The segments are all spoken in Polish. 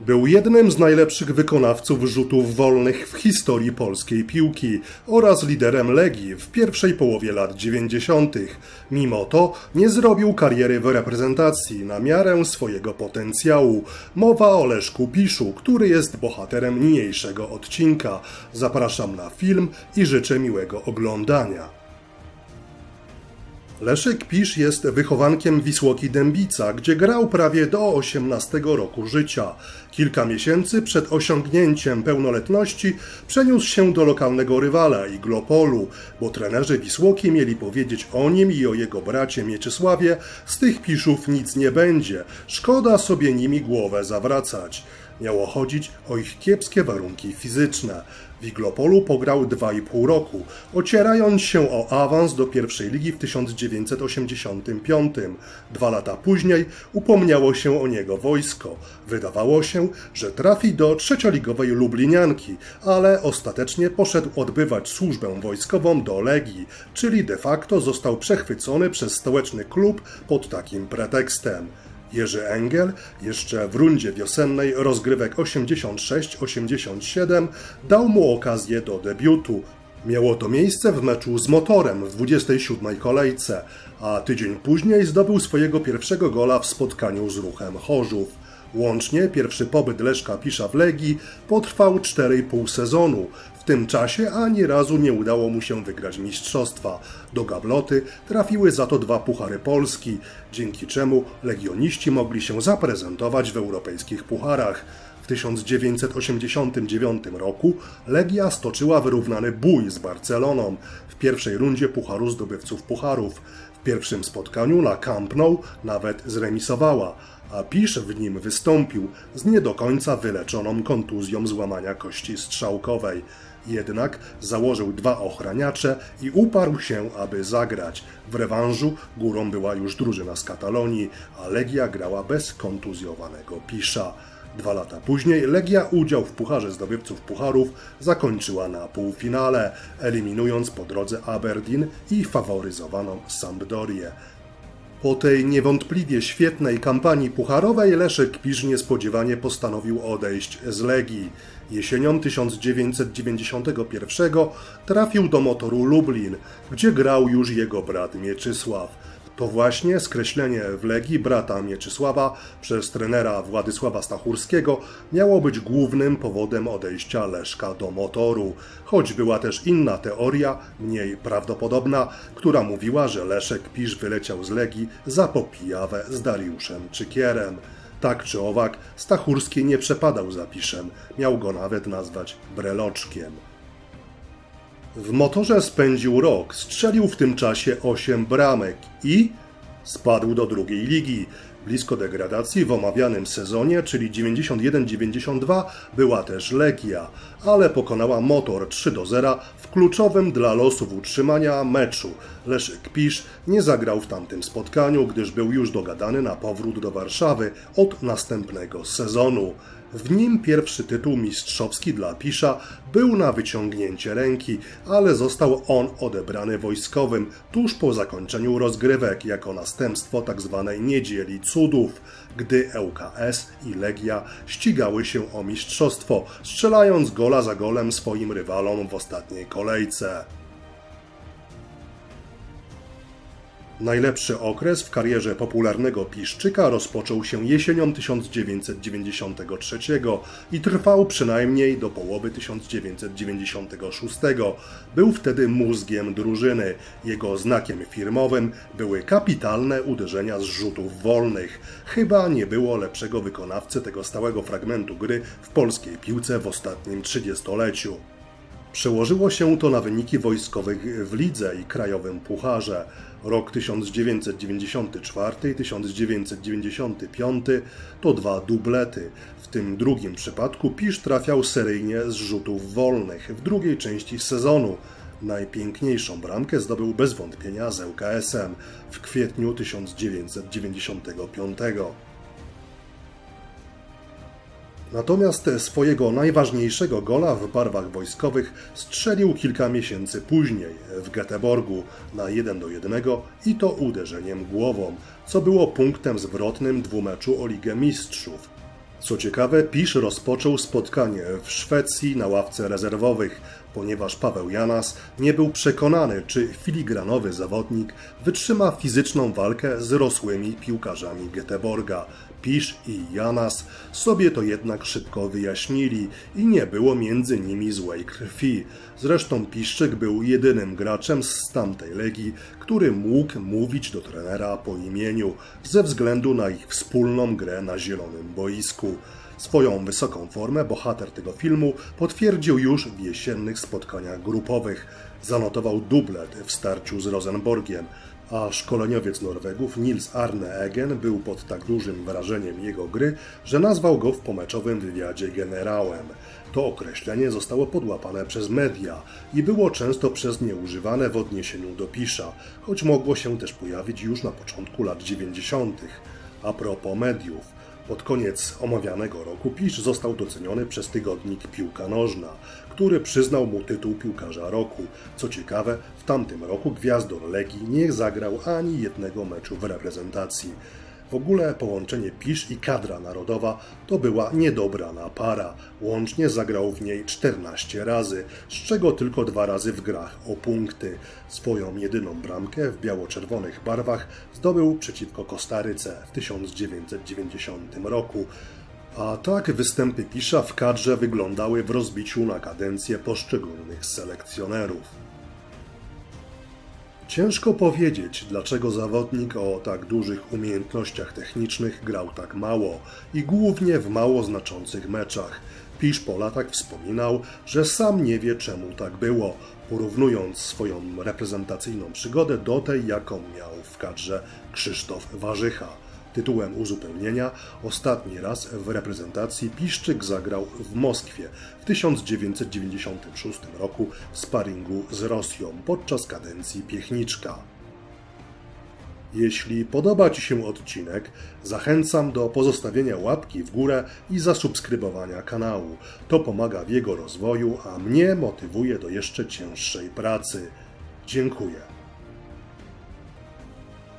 Był jednym z najlepszych wykonawców rzutów wolnych w historii polskiej piłki oraz liderem Legii w pierwszej połowie lat 90. Mimo to nie zrobił kariery w reprezentacji na miarę swojego potencjału. Mowa o Leszku Piszu, który jest bohaterem niniejszego odcinka. Zapraszam na film i życzę miłego oglądania. Leszek Pisz jest wychowankiem Wisłoki Dębica, gdzie grał prawie do 18 roku życia. Kilka miesięcy przed osiągnięciem pełnoletności przeniósł się do lokalnego rywala Iglopolu, bo trenerzy Wisłoki mieli powiedzieć o nim i o jego bracie Mieczysławie, z tych Piszów nic nie będzie, szkoda sobie nimi głowę zawracać. Miało chodzić o ich kiepskie warunki fizyczne. W Iglopolu pograł 2,5 roku, ocierając się o awans do pierwszej ligi w 1985. Dwa lata później upomniało się o niego wojsko. Wydawało się, że trafi do trzecioligowej Lublinianki, ale ostatecznie poszedł odbywać służbę wojskową do Legii, czyli de facto został przechwycony przez stołeczny klub pod takim pretekstem. Jerzy Engel jeszcze w rundzie wiosennej rozgrywek 86-87 dał mu okazję do debiutu. Miało to miejsce w meczu z Motorem w 27 kolejce, a tydzień później zdobył swojego pierwszego gola w spotkaniu z ruchem Chorzów. Łącznie pierwszy pobyt Leszka Pisza w Legii potrwał 4,5 sezonu. W tym czasie ani razu nie udało mu się wygrać mistrzostwa. Do gabloty trafiły za to dwa puchary Polski, dzięki czemu legioniści mogli się zaprezentować w europejskich pucharach. W 1989 roku Legia stoczyła wyrównany bój z Barceloną w pierwszej rundzie Pucharu Zdobywców Pucharów. W pierwszym spotkaniu na Camp Nou nawet zremisowała, a Pisz w nim wystąpił z nie do końca wyleczoną kontuzją złamania kości strzałkowej. Jednak założył dwa ochraniacze i uparł się, aby zagrać. W rewanżu górą była już drużyna z Katalonii, a Legia grała bez kontuzjowanego Pisza. Dwa lata później Legia udział w Pucharze Zdobywców Pucharów zakończyła na półfinale, eliminując po drodze Aberdeen i faworyzowaną Sampdorię. Po tej niewątpliwie świetnej kampanii pucharowej Leszek Pisz niespodziewanie postanowił odejść z Legii. Jesienią 1991 trafił do motoru Lublin, gdzie grał już jego brat Mieczysław. To właśnie skreślenie w Legii brata Mieczysława przez trenera Władysława Stachurskiego miało być głównym powodem odejścia Leszka do motoru. Choć była też inna teoria, mniej prawdopodobna, która mówiła, że Leszek Pisz wyleciał z Legii za popijawę z Dariuszem Czykierem. Tak czy owak, Stachurski nie przepadał za Piszem, miał go nawet nazwać breloczkiem. W motorze spędził rok, strzelił w tym czasie 8 bramek i spadł do drugiej ligi. Blisko degradacji w omawianym sezonie, czyli 91-92, była też Legia, ale pokonała motor 3 do 0 w kluczowym dla losów utrzymania meczu. Leszek Pisz nie zagrał w tamtym spotkaniu, gdyż był już dogadany na powrót do Warszawy od następnego sezonu. W nim pierwszy tytuł mistrzowski dla Pisza był na wyciągnięcie ręki, ale został on odebrany wojskowym tuż po zakończeniu rozgrywek jako następstwo tzw. niedzieli cudów, gdy ŁKS i Legia ścigały się o mistrzostwo, strzelając gola za golem swoim rywalom w ostatniej kolejce. Najlepszy okres w karierze popularnego Piszczyka rozpoczął się jesienią 1993 i trwał przynajmniej do połowy 1996. Był wtedy mózgiem drużyny. Jego znakiem firmowym były kapitalne uderzenia z rzutów wolnych. Chyba nie było lepszego wykonawcy tego stałego fragmentu gry w polskiej piłce w ostatnim trzydziestoleciu. Przełożyło się to na wyniki wojskowych w lidze i krajowym pucharze. Rok 1994 i 1995 to dwa dublety. W tym drugim przypadku Pisz trafiał seryjnie z rzutów wolnych w drugiej części sezonu. Najpiękniejszą bramkę zdobył bez wątpienia z ŁKS-em w kwietniu 1995. Natomiast swojego najważniejszego gola w barwach wojskowych strzelił kilka miesięcy później w Göteborgu na 1 do 1 i to uderzeniem głową, co było punktem zwrotnym dwumeczu o Ligę Mistrzów. Co ciekawe, Pisz rozpoczął spotkanie w Szwecji na ławce rezerwowych, ponieważ Paweł Janas nie był przekonany, czy filigranowy zawodnik wytrzyma fizyczną walkę z rosłymi piłkarzami Göteborga. Pisz i Janas sobie to jednak szybko wyjaśnili i nie było między nimi złej krwi. Zresztą Piszczyk był jedynym graczem z tamtej legii, który mógł mówić do trenera po imieniu ze względu na ich wspólną grę na zielonym boisku. Swoją wysoką formę bohater tego filmu potwierdził już w jesiennych spotkaniach grupowych. Zanotował dublet w starciu z Rosenborgiem, a szkoleniowiec Norwegów Nils Arne Egen był pod tak dużym wrażeniem jego gry, że nazwał go w pomeczowym wywiadzie generałem. To określenie zostało podłapane przez media i było często przez nie używane w odniesieniu do Pisza, choć mogło się też pojawić już na początku lat 90. A propos mediów, pod koniec omawianego roku Pisz został doceniony przez tygodnik Piłka Nożna, który przyznał mu tytuł piłkarza roku. Co ciekawe, w tamtym roku gwiazdor Legii nie zagrał ani jednego meczu w reprezentacji. W ogóle połączenie Pisz i kadra narodowa to była niedobrana para. Łącznie zagrał w niej 14 razy, z czego tylko dwa razy w grach o punkty. Swoją jedyną bramkę w biało-czerwonych barwach zdobył przeciwko Kostaryce w 1990 roku. A tak występy Pisza w kadrze wyglądały w rozbiciu na kadencję poszczególnych selekcjonerów. Ciężko powiedzieć, dlaczego zawodnik o tak dużych umiejętnościach technicznych grał tak mało i głównie w mało znaczących meczach. Pisz po latach wspominał, że sam nie wie czemu tak było, porównując swoją reprezentacyjną przygodę do tej, jaką miał w kadrze Krzysztof Warzycha. Tytułem uzupełnienia ostatni raz w reprezentacji Piszczyk zagrał w Moskwie w 1996 roku w sparingu z Rosją podczas kadencji Piechniczka. Jeśli podoba Ci się odcinek, zachęcam do pozostawienia łapki w górę i zasubskrybowania kanału. To pomaga w jego rozwoju, a mnie motywuje do jeszcze cięższej pracy. Dziękuję.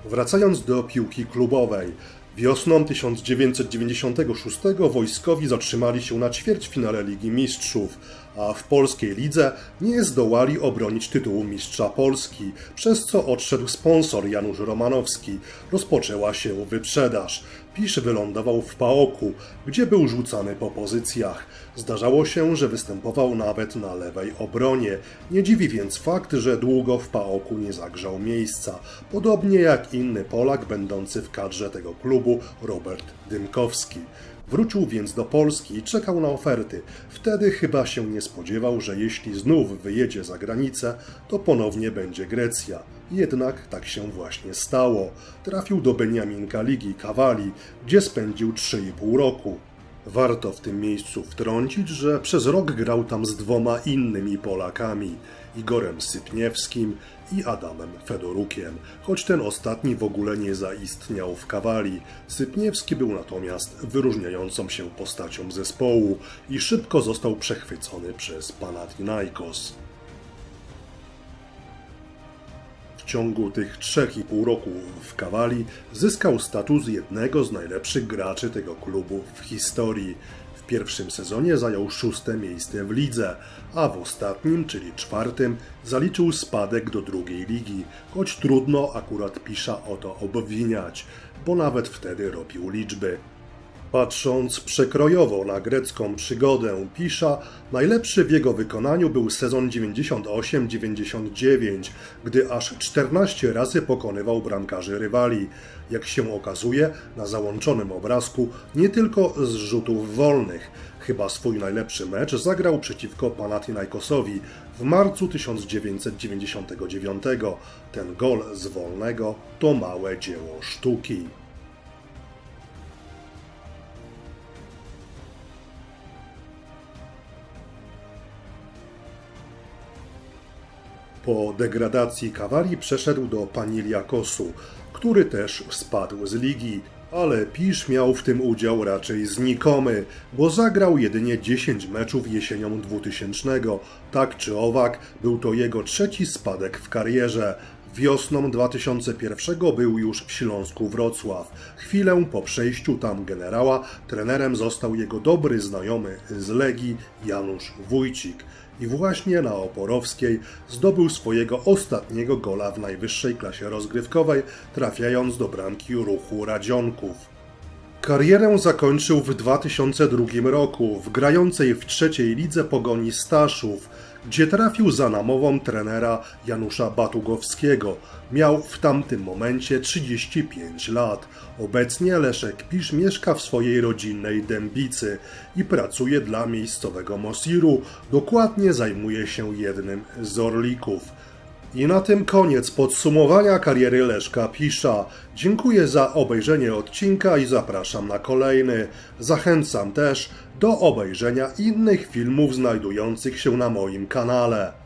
Wracając do piłki klubowej. Wiosną 1996 wojskowi zatrzymali się na ćwierćfinale Ligi Mistrzów, a w polskiej lidze nie zdołali obronić tytułu mistrza Polski, przez co odszedł sponsor Janusz Romanowski. Rozpoczęła się wyprzedaż. Pisz wylądował w Paoku, gdzie był rzucany po pozycjach. Zdarzało się, że występował nawet na lewej obronie. Nie dziwi więc fakt, że długo w Paoku nie zagrzał miejsca. Podobnie jak inny Polak będący w kadrze tego klubu, Robert Dymkowski. Wrócił więc do Polski i czekał na oferty. Wtedy chyba się nie spodziewał, że jeśli znów wyjedzie za granicę, to ponownie będzie Grecja. Jednak tak się właśnie stało. Trafił do Beniaminka Ligi Kawali, gdzie spędził 3,5 roku. Warto w tym miejscu wtrącić, że przez rok grał tam z dwoma innymi Polakami Igorem Sypniewskim i Adamem Fedorukiem, choć ten ostatni w ogóle nie zaistniał w kawali. Sypniewski był natomiast wyróżniającą się postacią zespołu i szybko został przechwycony przez Panathinaikos. Ciągu tych 3,5 roku w Kawali zyskał status jednego z najlepszych graczy tego klubu w historii. W pierwszym sezonie zajął szóste miejsce w lidze, a w ostatnim, czyli czwartym, zaliczył spadek do drugiej ligi, choć trudno akurat Pisza o to obwiniać, bo nawet wtedy robił liczby. Patrząc przekrojowo na grecką przygodę Pisza, najlepszy w jego wykonaniu był sezon 98-99, gdy aż 14 razy pokonywał bramkarzy rywali. Jak się okazuje, na załączonym obrazku nie tylko z rzutów wolnych. Chyba swój najlepszy mecz zagrał przeciwko Panathinaikosowi w marcu 1999. Ten gol z wolnego to małe dzieło sztuki. Po degradacji Kawali przeszedł do Paniliakosu, który też spadł z ligi, ale Pisz miał w tym udział raczej znikomy, bo zagrał jedynie 10 meczów jesienią 2000. Tak czy owak, był to jego trzeci spadek w karierze. Wiosną 2001 był już w Śląsku Wrocław. Chwilę po przejściu tam generała trenerem został jego dobry znajomy z Legii Janusz Wójcik. I właśnie na Oporowskiej zdobył swojego ostatniego gola w najwyższej klasie rozgrywkowej, trafiając do bramki ruchu Radzionków. Karierę zakończył w 2002 roku w grającej w trzeciej lidze Pogoni Staszów, gdzie trafił za namową trenera Janusza Batugowskiego. Miał w tamtym momencie 35 lat. Obecnie Leszek Pisz mieszka w swojej rodzinnej Dębicy i pracuje dla miejscowego Mosiru. Dokładnie zajmuje się jednym z orlików. I na tym koniec podsumowania kariery Leszka Pisza. Dziękuję za obejrzenie odcinka i zapraszam na kolejny. Zachęcam też do obejrzenia innych filmów znajdujących się na moim kanale.